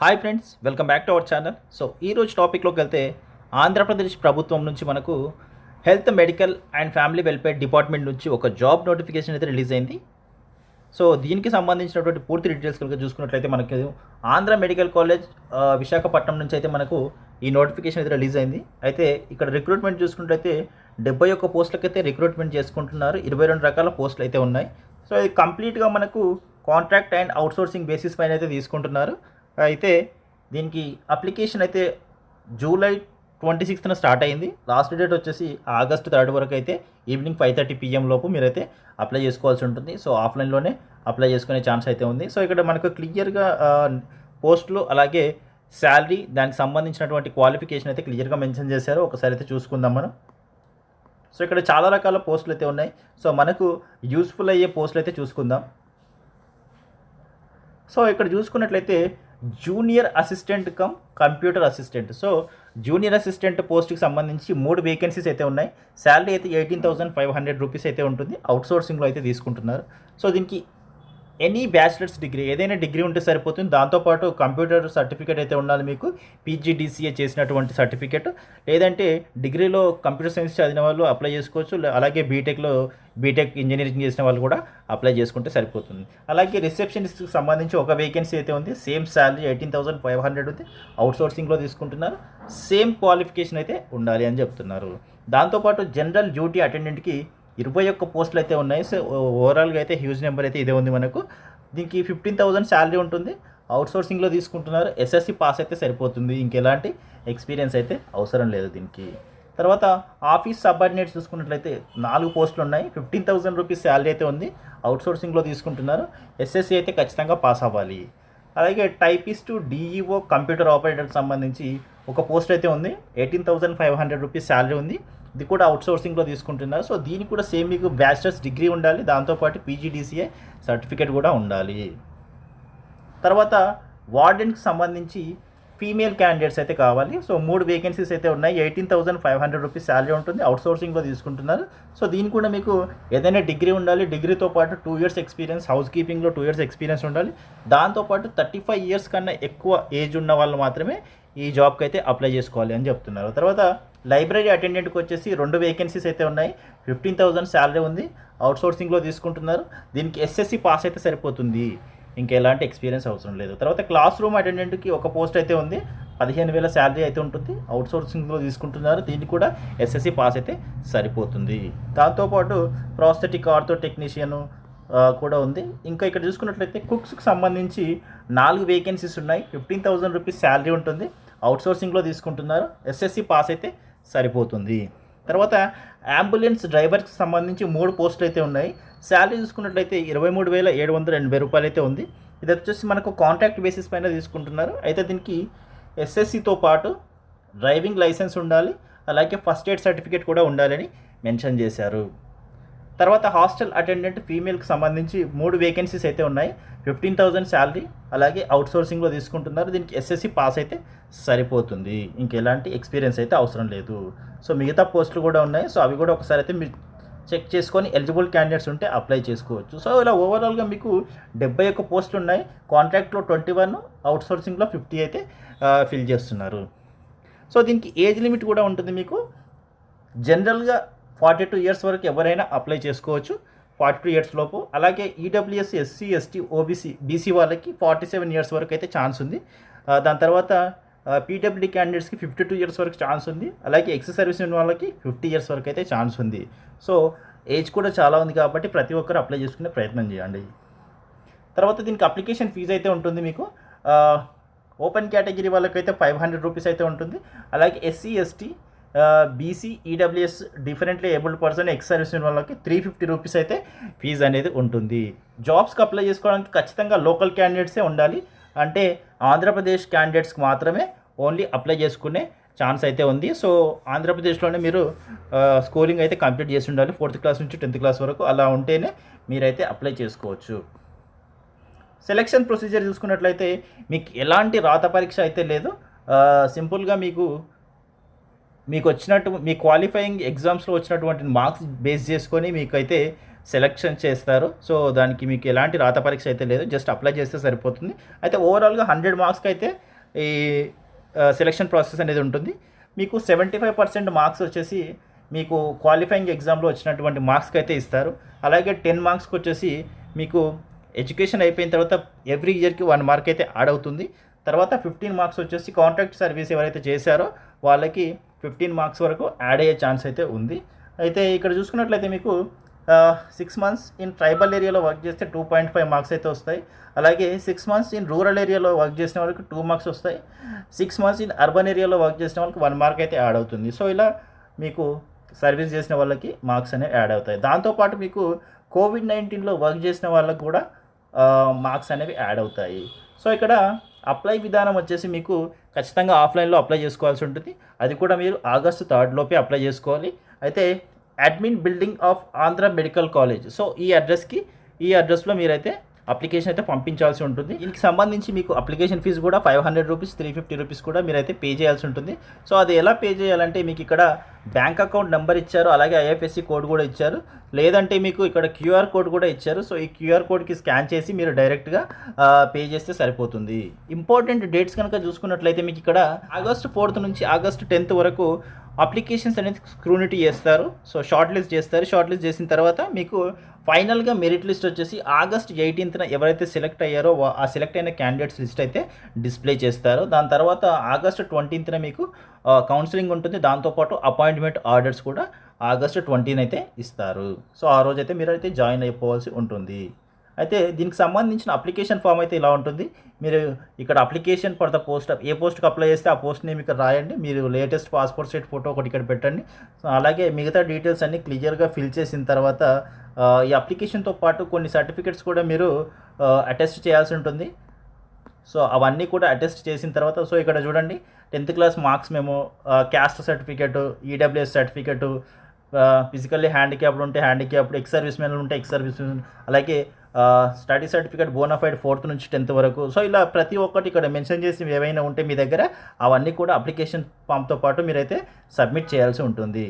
Hi friends welcome back to our channel so ఈ రోజు టాపిక్లోకి వెళ్తే ఆంధ్రప్రదేశ్ ప్రభుత్వం నుంచి మనకు health medical and family welfare department నుంచి ఒక జాబ్ నోటిఫికేషన్ అయితే రిలీజ్ అయింది. సో దీనికి సంబంధించినటువంటి పూర్తి డీటెయిల్స్ కనుక చూసుకున్నట్లయితే మనకు ఆంధ్ర మెడికల్ కాలేజ్ విశాఖపట్నం నుంచి అయితే మనకు ఈ నోటిఫికేషన్ అయితే రిలీజ్ అయింది. అయితే ఇక్కడ రిక్రూట్మెంట్ చూసుకున్నట్లయితే డెబ్బై ఒక్క పోస్టులకైతే రిక్రూట్మెంట్ చేసుకుంటున్నారు. ఇరవై రెండు రకాల పోస్టులు అయితే ఉన్నాయి. సో ఇది కంప్లీట్గా మనకు కాంట్రాక్ట్ అండ్ అవుట్సోర్సింగ్ బేసిస్ పైన అయితే తీసుకుంటున్నారు. అయితే దీనికి అప్లికేషన్ అయితే జూలై ట్వంటీ సిక్స్త్న స్టార్ట్ అయింది. లాస్ట్ డేట్ వచ్చేసి ఆగస్ట్ థర్డ్ వరకు అయితే ఈవినింగ్ ఫైవ్ థర్టీ పిఎం లోపు మీరైతే అప్లై చేసుకోవాల్సి ఉంటుంది. సో ఆఫ్లైన్లోనే అప్లై చేసుకునే ఛాన్స్ అయితే ఉంది. సో ఇక్కడ మనకు క్లియర్గా పోస్టులు అలాగే శాలరీ దానికి సంబంధించినటువంటి క్వాలిఫికేషన్ అయితే క్లియర్గా మెన్షన్ చేశారు. ఒకసారి అయితే చూసుకుందాం మనం. సో ఇక్కడ చాలా రకాల పోస్టులు అయితే ఉన్నాయి. సో మనకు యూస్ఫుల్ అయ్యే పోస్టులు అయితే చూసుకుందాం. సో ఇక్కడ చూసుకున్నట్లయితే junior assistant cum computer assistant. So junior assistant పోస్ట్కి సంబంధించి మూడు వేకెన్సీస్ అయితే ఉన్నాయి. శాలరీ అయితే eighteen thousand five hundred rupees అయితే ఉంటుంది. అవుట్సోర్సింగ్లో అయితే తీసుకుంటున్నారు. సో దీనికి ఎనీ బ్యాచిలర్స్ డిగ్రీ ఏదైనా డిగ్రీ ఉంటే సరిపోతుంది. దాంతోపాటు కంప్యూటర్ సర్టిఫికేట్ అయితే ఉండాలి మీకు. పీజీడీసీఏ చేసినటువంటి సర్టిఫికేట్. లేదంటే డిగ్రీలో కంప్యూటర్ సైన్స్ చదివిన వాళ్ళు అప్లై చేసుకోవచ్చు. అలాగే బీటెక్లో బీటెక్ ఇంజనీరింగ్ చేసిన వాళ్ళు కూడా అప్లై చేసుకుంటే సరిపోతుంది. అలాగే రిసెప్షనిస్ట్కి సంబంధించి ఒక వేకెన్సీ అయితే ఉంది. Same salary eighteen thousand five hundred ఉంది. అవుట్సోర్సింగ్లో తీసుకుంటున్నారు. సేమ్ క్వాలిఫికేషన్ అయితే ఉండాలి అని చెప్తున్నారు. దాంతోపాటు జనరల్ డ్యూటీ అటెండెంట్కి ఇరవై ఒక్క పోస్టులు అయితే ఉన్నాయి. సో ఓవరాల్గా అయితే హ్యూజ్ నెంబర్ అయితే ఇదే ఉంది మనకు. దీనికి ఫిఫ్టీన్ థౌసండ్ శాలరీ ఉంటుంది. అవుట్సోర్సింగ్లో తీసుకుంటున్నారు. ఎస్ఎస్సి పాస్ అయితే సరిపోతుంది. ఇంకెలాంటి ఎక్స్పీరియన్స్ అయితే అవసరం లేదు దీనికి. తర్వాత ఆఫీస్ సబార్డినేట్స్ చూసుకున్నట్లయితే నాలుగు పోస్టులు ఉన్నాయి. ఫిఫ్టీన్ థౌసండ్ రూపీస్ శాలరీ అయితే ఉంది. అవుట్సోర్సింగ్లో తీసుకుంటున్నారు. ఎస్ఎస్సి అయితే ఖచ్చితంగా పాస్ అవ్వాలి. అలాగే టైపిస్ట్ డిఈఓ కంప్యూటర్ ఆపరేటర్కి సంబంధించి ఒక పోస్ట్ అయితే ఉంది. Eighteen thousand five hundred rupees salary ఉంది. ఇది కూడా అవుట్సోర్సింగ్లో తీసుకుంటున్నారు. సో దీనికి కూడా సేమ్ మీకు బ్యాచిలర్స్ డిగ్రీ ఉండాలి. దాంతోపాటు పీజీడీసీఏ సర్టిఫికేట్ కూడా ఉండాలి. తర్వాత వార్డెన్కి సంబంధించి ఫీమేల్ క్యాండిడేట్స్ అయితే కావాలి. సో మూడు వేకెన్సీస్ అయితే ఉన్నాయి. Eighteen thousand five hundred rupees salary ఉంటుంది. అవుట్సోర్సింగ్లో తీసుకుంటున్నారు. సో దీనికి కూడా మీకు ఏదైనా డిగ్రీ ఉండాలి. డిగ్రీతో పాటు టూ ఇయర్స్ ఎక్స్పీరియన్స్ హౌస్ కీపింగ్లో టూ ఇయర్స్ ఎక్స్పీరియన్స్ ఉండాలి. దాంతోపాటు థర్టీ ఫైవ్ ఇయర్స్ కన్నా ఎక్కువ ఏజ్ ఉన్న వాళ్ళు మాత్రమే ఈ జాబ్కి అయితే అప్లై చేసుకోవాలి అని చెప్తున్నారు. తర్వాత లైబ్రరీ అటెండెంట్కి వచ్చేసి రెండు వేకెన్సీస్ అయితే ఉన్నాయి. ఫిఫ్టీన్ థౌసండ్ శాలరీ ఉంది. అవుట్సోర్సింగ్లో తీసుకుంటున్నారు. దీనికి ఎస్ఎస్సి పాస్ అయితే సరిపోతుంది. ఇంకెలాంటి ఎక్స్పీరియన్స్ అవసరం లేదు. తర్వాత క్లాస్ రూమ్ అటెండెంట్కి ఒక పోస్ట్ అయితే ఉంది. పదిహేను వేల శాలరీ అయితే ఉంటుంది. అవుట్సోర్సింగ్లో తీసుకుంటున్నారు. దీనికి కూడా ఎస్ఎస్సి పాస్ అయితే సరిపోతుంది. దాంతోపాటు ప్రాస్థెటిక్ ఆర్థో టెక్నీషియన్ కూడా ఉంది. ఇంకా ఇక్కడ చూసుకున్నట్లయితే కుక్స్కి సంబంధించి నాలుగు వేకెన్సీస్ ఉన్నాయి. ఫిఫ్టీన్ థౌజండ్ రూపీస్ శాలరీ ఉంటుంది. అవుట్సోర్సింగ్లో తీసుకుంటున్నారు. ఎస్ఎస్సి పాస్ అయితే సరిపోతుంది. తర్వాత అంబులెన్స్ డ్రైవర్కి సంబంధించి మూడు పోస్టులు అయితే ఉన్నాయి. శాలరీ చూసుకున్నట్లయితే ఇరవై మూడు వేల ఏడు వందల ఎనభై రూపాయలు అయితే ఉంది. ఇది వచ్చేసి మనకు కాంట్రాక్ట్ బేసిస్ పైన తీసుకుంటున్నారు. అయితే దీనికి ఎస్ఎస్సితో పాటు డ్రైవింగ్ లైసెన్స్ ఉండాలి. అలాగే ఫస్ట్ ఎయిడ్ సర్టిఫికేట్ కూడా ఉండాలని మెన్షన్ చేశారు. తర్వాత హాస్టల్ అటెండెంట్ ఫీమేల్కి సంబంధించి మూడు వేకెన్సీస్ అయితే ఉన్నాయి. ఫిఫ్టీన్ థౌజండ్ శాలరీ అలాగే అవుట్సోర్సింగ్లో తీసుకుంటున్నారు. దీనికి ఎస్ఎస్సి పాస్ అయితే సరిపోతుంది. ఇంకెలాంటి ఎక్స్పీరియన్స్ అయితే అవసరం లేదు. సో మిగతా పోస్టులు కూడా ఉన్నాయి. సో అవి కూడా ఒకసారి అయితే మీరు చెక్ చేసుకొని ఎలిజిబుల్ క్యాండిడేట్స్ ఉంటే అప్లై చేసుకోవచ్చు. సో ఇలా ఓవరాల్గా మీకు డెబ్బై ఒక్క పోస్టులు ఉన్నాయి. కాంట్రాక్ట్లో ట్వంటీ వన్ అవుట్సోర్సింగ్లో ఫిఫ్టీ అయితే ఫిల్ చేస్తున్నారు. సో దీనికి ఏజ్ లిమిట్ కూడా ఉంటుంది మీకు. జనరల్గా ఫార్టీ టూ ఇయర్స్ వరకు ఎవరైనా అప్లై చేసుకోవచ్చు. ఫార్టీ టూ ఇయర్స్ లోపు. అలాగే EWS SC ST OBC BC వాళ్ళకి ఫార్టీ సెవెన్ ఇయర్స్ వరకు అయితే ఛాన్స్ ఉంది. దాని తర్వాత పీడబ్ల్యూడీ క్యాండిడేట్స్కి ఫిఫ్టీ టూ ఇయర్స్ వరకు ఛాన్స్ ఉంది. అలాగే ఎక్స్ సర్వీస్ ఉన్న వాళ్ళకి ఫిఫ్టీ ఇయర్స్ వరకు అయితే ఛాన్స్ ఉంది. సో ఏజ్ కూడా చాలా ఉంది కాబట్టి ప్రతి ఒక్కరు అప్లై చేసుకునే ప్రయత్నం చేయండి. తర్వాత దీనికి అప్లికేషన్ ఫీజు అయితే ఉంటుంది మీకు. ఓపెన్ కేటగిరీ వాళ్ళకైతే ఫైవ్ హండ్రెడ్ రూపీస్ అయితే ఉంటుంది. అలాగే SC ST BC EWS differently abled person ex service వాళ్ళకి త్రీ ఫిఫ్టీ రూపీస్ అయితే ఫీజు అనేది ఉంటుంది. జాబ్స్కి అప్లై చేసుకోవడానికి ఖచ్చితంగా లోకల్ క్యాండిడేట్సే ఉండాలి. అంటే ఆంధ్రప్రదేశ్ క్యాండిడేట్స్కి మాత్రమే ఓన్లీ అప్లై చేసుకునే ఛాన్స్ అయితే ఉంది. సో ఆంధ్రప్రదేశ్లోనే మీరు స్కూలింగ్ అయితే కంప్లీట్ చేసి ఉండాలి. ఫోర్త్ క్లాస్ నుంచి టెన్త్ క్లాస్ వరకు అలా ఉంటేనే మీరైతే అప్లై చేసుకోవచ్చు. సెలక్షన్ ప్రొసీజర్ చూసుకున్నట్లయితే మీకు ఎలాంటి రాత పరీక్ష అయితే లేదు. సింపుల్గా మీకు మీకు వచ్చినట్టు మీ క్వాలిఫైయింగ్ ఎగ్జామ్స్లో వచ్చినటువంటి మార్క్స్ బేస్ చేసుకొని మీకైతే సెలెక్షన్ చేస్తారు. సో దానికి మీకు ఎలాంటి రాత పరీక్ష అయితే లేదు. జస్ట్ అప్లై చేస్తే సరిపోతుంది. అయితే ఓవరాల్గా హండ్రెడ్ మార్క్స్కి అయితే ఈ సెలక్షన్ ప్రాసెస్ అనేది ఉంటుంది. మీకు సెవెంటీ ఫైవ్ పర్సెంట్ మార్క్స్ వచ్చేసి మీకు క్వాలిఫైయింగ్ ఎగ్జామ్లో వచ్చినటువంటి మార్క్స్కి అయితే ఇస్తారు. అలాగే టెన్ మార్క్స్కి వచ్చేసి మీకు ఎడ్యుకేషన్ అయిపోయిన తర్వాత ఎవ్రీ ఇయర్కి వన్ మార్క్ అయితే యాడ్ అవుతుంది. తర్వాత ఫిఫ్టీన్ మార్క్స్ వచ్చేసి కాంట్రాక్ట్ సర్వీస్ ఎవరైతే చేశారో వాళ్ళకి ఫిఫ్టీన్ మార్క్స్ వరకు యాడ్ అయ్యే ఛాన్స్ అయితే ఉంది. అయితే ఇక్కడ చూసుకున్నట్లయితే మీకు సిక్స్ మంత్స్ ఇన్ ట్రైబల్ ఏరియాలో వర్క్ చేస్తే టూ పాయింట్ ఫైవ్ మార్క్స్ అయితే వస్తాయి. అలాగే సిక్స్ మంత్స్ ఇన్ రూరల్ ఏరియాలో వర్క్ చేసిన వాళ్ళకి టూ మార్క్స్ వస్తాయి. సిక్స్ మంత్స్ ఇన్ అర్బన్ ఏరియాలో వర్క్ చేసిన వాళ్ళకి వన్ మార్క్ అయితే యాడ్ అవుతుంది. సో ఇలా మీకు సర్వీస్ చేసిన వాళ్ళకి మార్క్స్ అనేవి యాడ్ అవుతాయి. దాంతోపాటు మీకు కోవిడ్ నైన్టీన్లో వర్క్ చేసిన వాళ్ళకు కూడా మార్క్స్ అనేవి యాడ్ అవుతాయి. సో ఇక్కడ అప్లై విధానం వచ్చేసి మీకు ఖచ్చితంగా ఆఫ్లైన్లో అప్లై చేసుకోవాల్సి ఉంటుంది. అది కూడా మీరు ఆగస్టు థర్డ్ లోపే అప్లై చేసుకోవాలి. అయితే admin building of Andhra medical college so ఈ అడ్రస్కి ఈ అడ్రస్లో మీరైతే అప్లికేషన్ అయితే పంపించాల్సి ఉంటుంది. దీనికి సంబంధించి మీకు అప్లికేషన్ ఫీజు కూడా five hundred rupees three fifty rupees కూడా మీరైతే పే చేయాల్సి ఉంటుంది. సో అది ఎలా పే చేయాలంటే మీకు ఇక్కడ బ్యాంక్ అకౌంట్ నెంబర్ ఇచ్చారు అలాగే ఐఎఫ్ఎస్సి కోడ్ కూడా ఇచ్చారు. లేదంటే మీకు ఇక్కడ క్యూఆర్ కోడ్ కూడా ఇచ్చారు. సో ఈ క్యూఆర్ కోడ్కి స్కాన్ చేసి మీరు డైరెక్ట్గా పే చేస్తే సరిపోతుంది. ఇంపార్టెంట్ డేట్స్ కనుక చూసుకున్నట్లయితే మీకు ఇక్కడ ఆగస్ట్ ఫోర్త్ నుంచి ఆగస్ట్ టెన్త్ వరకు అప్లికేషన్స్ అనేది స్క్రూనిటీ చేస్తారు. సో షార్ట్ లిస్ట్ చేస్తారు. షార్ట్ లిస్ట్ చేసిన తర్వాత మీకు ఫైనల్గా మెరిట్ లిస్ట్ వచ్చేసి ఆగస్ట్ ఎయిటీన్త్న ఎవరైతే సెలెక్ట్ అయ్యారో ఆ సెలెక్ట్ అయిన క్యాండిడేట్స్ లిస్ట్ అయితే డిస్ప్లే చేస్తారు. దాని తర్వాత ఆగస్ట్ ట్వంటీన్త్న మీకు కౌన్సిలింగ్ ఉంటుంది. దాంతోపాటు అపాయింట్మెంట్ ఆర్డర్స్ కూడా ఆగస్ట్ ట్వంటీన్ అయితే ఇస్తారు. సో ఆ రోజు అయితే మీరు అయితే జాయిన్ అయిపోవాల్సి ఉంటుంది. అయితే దీనికి సంబంధించిన అప్లికేషన్ ఫామ్ అయితే ఇలా ఉంటుంది. మీరు ఇక్కడ అప్లికేషన్ ఫర్ ద పోస్ట్ ఏ పోస్ట్కి అప్లై చేస్తే ఆ పోస్ట్ నేమ్ ఇక్కడ రాయండి. మీరు లేటెస్ట్ పాస్పోర్ట్ సైట్ ఫోటో ఒకటి ఇక్కడ పెట్టండి. సో అలాగే మిగతా డీటెయిల్స్ అన్ని క్లియర్గా ఫిల్ చేసిన తర్వాత ఈ అప్లికేషన్తో పాటు కొన్ని సర్టిఫికెట్స్ కూడా మీరు అటెస్ట్ చేయాల్సి ఉంటుంది. సో అవన్నీ కూడా అటెస్ట్ చేసిన తర్వాత సో ఇక్కడ చూడండి టెన్త్ క్లాస్ మార్క్స్ మేము caste certificate EWS certificate physically handicapped ఉంటే హ్యాండిక్యాప్డ్ ఎక్స్ సర్వీస్ మెన్ ఉంటే ఎక్స్ సర్వీస్ మెన్ అలాగే study certificate bona fide fourth నుంచి టెన్త్ వరకు. సో ఇలా ప్రతి ఒక్కటి ఇక్కడ మెన్షన్ చేసి ఏవైనా ఉంటే మీ దగ్గర అవన్నీ కూడా అప్లికేషన్ ఫామ్తో పాటు మీరైతే సబ్మిట్ చేయాల్సి ఉంటుంది.